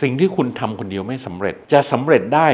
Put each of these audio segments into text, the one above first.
สิ่งที่คุณทำคนเดียวไม่สำเร็จจะสำเร็จได้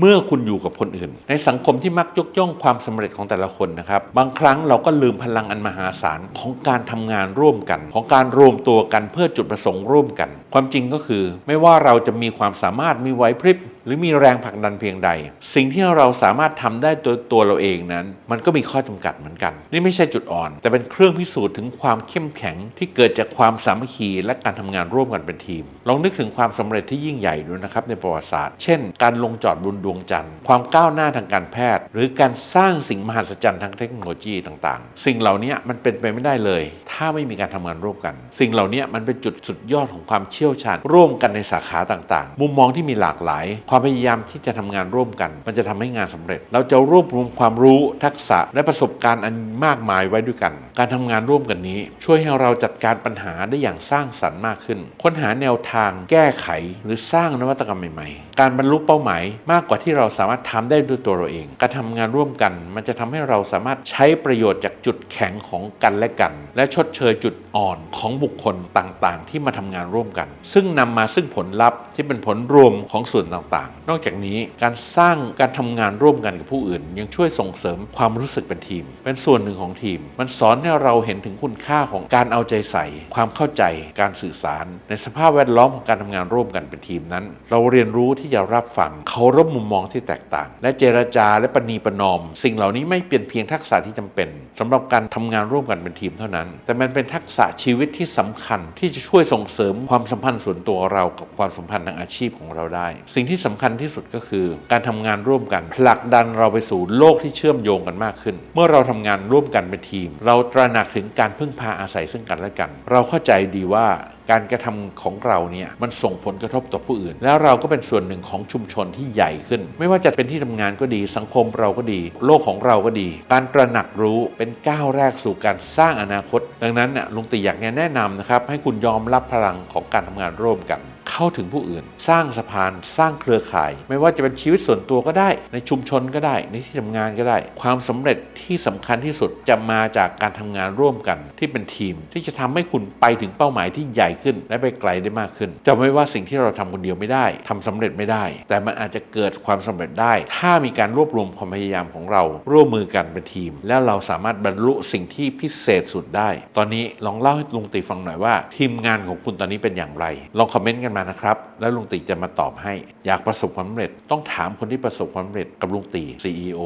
เมื่อคุณอยู่กับคนอื่น ในสังคมที่มักยกย่องความสำเร็จของแต่ละคนนะครับ บางครั้งเราก็ลืมพลังอันมหาศาลของการทำงานร่วมกัน ของการรวมตัวกันเพื่อจุดประสงค์ร่วมกันความจริงก็คือ ไม่ว่าเราจะมีความสามารถมีไหวพริบหรือมีแรงผลักดันเพียงใด สิ่งที่เราสามารถทำได้ตัวตัวเราเองนั้น มันก็มีข้อจำกัดเหมือนกัน นี่ไม่ใช่จุดอ่อน แต่เป็นเครื่องพิสูจน์ถึงความเข้มแข็งที่เกิดจากความสามัคคีและการทำงานร่วมกันเป็นทีม ลองนึกถึงความสำเร็จที่ยิ่งใหญ่ดูนะครับในประวัติศาสตร์ เช่น การลงจอดบนดวงจันทร์ ความก้าวหน้าทางการแพทย์ หรือการสร้างสิ่งมหัศจรรย์ทางเทคโนโลยีต่างๆ สิ่งเหล่านี้มันเป็นไปไม่ได้เลย ถ้าไม่มีการทำงานร่วมกัน สิ่งเหล่านี้มันเป็นจุดสุดยอดของความเชี่ยวชาญ ร่วมกันในสาขาต่างๆ มุมมองที่มีหลากหลาย ความพยายามที่จะทำงานร่วมกัน มันจะทำให้งานสำเร็จ เราจะรวบรวมความรู้ทักษะและประสบการณ์อันมากมายไว้ด้วยกัน การทำงานร่วมกันนี้ ช่วยให้เราจัดการปัญหาได้อย่างสร้างสรรค์มากขึ้น ค้นหาแนวทาง แก้ไข หรือสร้างนวัตกรรมใหม่ๆ การบรรลุเป้าหมายมากกว่าที่เราสามารถทำได้ด้วยตัวเราเอง การทำงานร่วมกัน มันจะทำให้เราสามารถใช้ประโยชน์จากจุดแข็งของกันและกัน และชดเชยจุดอ่อนของบุคคลต่างๆ ที่มาทำงานร่วมกันซึ่งนำมาซึ่งผลลัพธ์ที่เป็นผลรวมของส่วนต่างๆ นอกจากนี้การสร้างการทำงานร่วมกันกับผู้อื่น ยังช่วยส่งเสริมความรู้สึกเป็นทีม เป็นส่วนหนึ่งของทีม มันสอนให้เราเห็นถึงคุณค่าของการเอาใจใส่ ความเข้าใจการสื่อสาร ในสภาพแวดล้อมของการทำงานร่วมกันเป็นทีมนั้น เราเรียนรู้ที่จะรับฟังเคารพมุมมองที่แตกต่าง และเจรจาและประนีประนอม สิ่งเหล่านี้ไม่เป็นเพียงทักษะที่จำเป็นสำหรับการทำงานร่วมกันเป็นทีมเท่านั้น แต่มันเป็นทักษะชีวิตที่สำคัญที่จะช่วยส่งเสริมความสัมมพันธ์ส่วนตัวเรากับความสัมพันธ์ทางอาชีพของเราได้ สิ่งที่สำคัญที่สุดก็คือ การทำงานร่วมกันผลักดันเราไปสู่โลกที่เชื่อมโยงกันมากขึ้น เมื่อเราทำงานร่วมกันเป็นทีม เราตระหนักถึงการพึ่งพาอาศัยซึ่งกันและกัน เราเข้าใจดีว่า การกระทำของเราเนี่ยมันส่งผลกระทบต่อผู้อื่น แล้วเราก็เป็นส่วนหนึ่งของชุมชนที่ใหญ่ขึ้น ไม่ว่าจะเป็นที่ทำงานก็ดีสังคมเราก็ดี โลกของเราก็ดี การตระหนักรู้เป็นก้าวแรกสู่การสร้างอนาคต ดังนั้นน่ะลุงตีอยากแนะนำนะครับให้คุณยอมรับพลังของการทำงานร่วมกัน เข้าถึงผู้อื่น สร้างสะพานสร้างเครือข่าย ไม่ว่าจะเป็นชีวิตส่วนตัวก็ได้ ในชุมชนก็ได้ ในที่ทำงานก็ได้ ความสำเร็จที่สำคัญที่สุดจะมาจากการทำงานร่วมกันที่เป็นทีม ที่จะทำให้คุณไปถึงเป้าหมายที่ใหญ่ขึ้น และไปไกลได้มากขึ้นจะไม่ว่าสิ่งที่เราทำคนเดียวไม่ได้ทำสำเร็จไม่ได้ แต่มันอาจจะเกิดความสำเร็จได้ ถ้ามีการรวบรวมความพยายามของเรา ร่วมมือกันเป็นทีม แล้วเราสามารถบรรลุสิ่งที่พิเศษสุดได้ ตอนนี้ลองเล่าให้ลุงตีฟังหน่อยว่า ทีมงานของคุณตอนนี้เป็นอย่างไรลองคอมเมนต์กันกันมานะครับ แล้วลุงตีจะมาตอบให้ อยากประสบความสำเร็จต้องถามคนที่ประสบความสำเร็จกับลุงตี CEO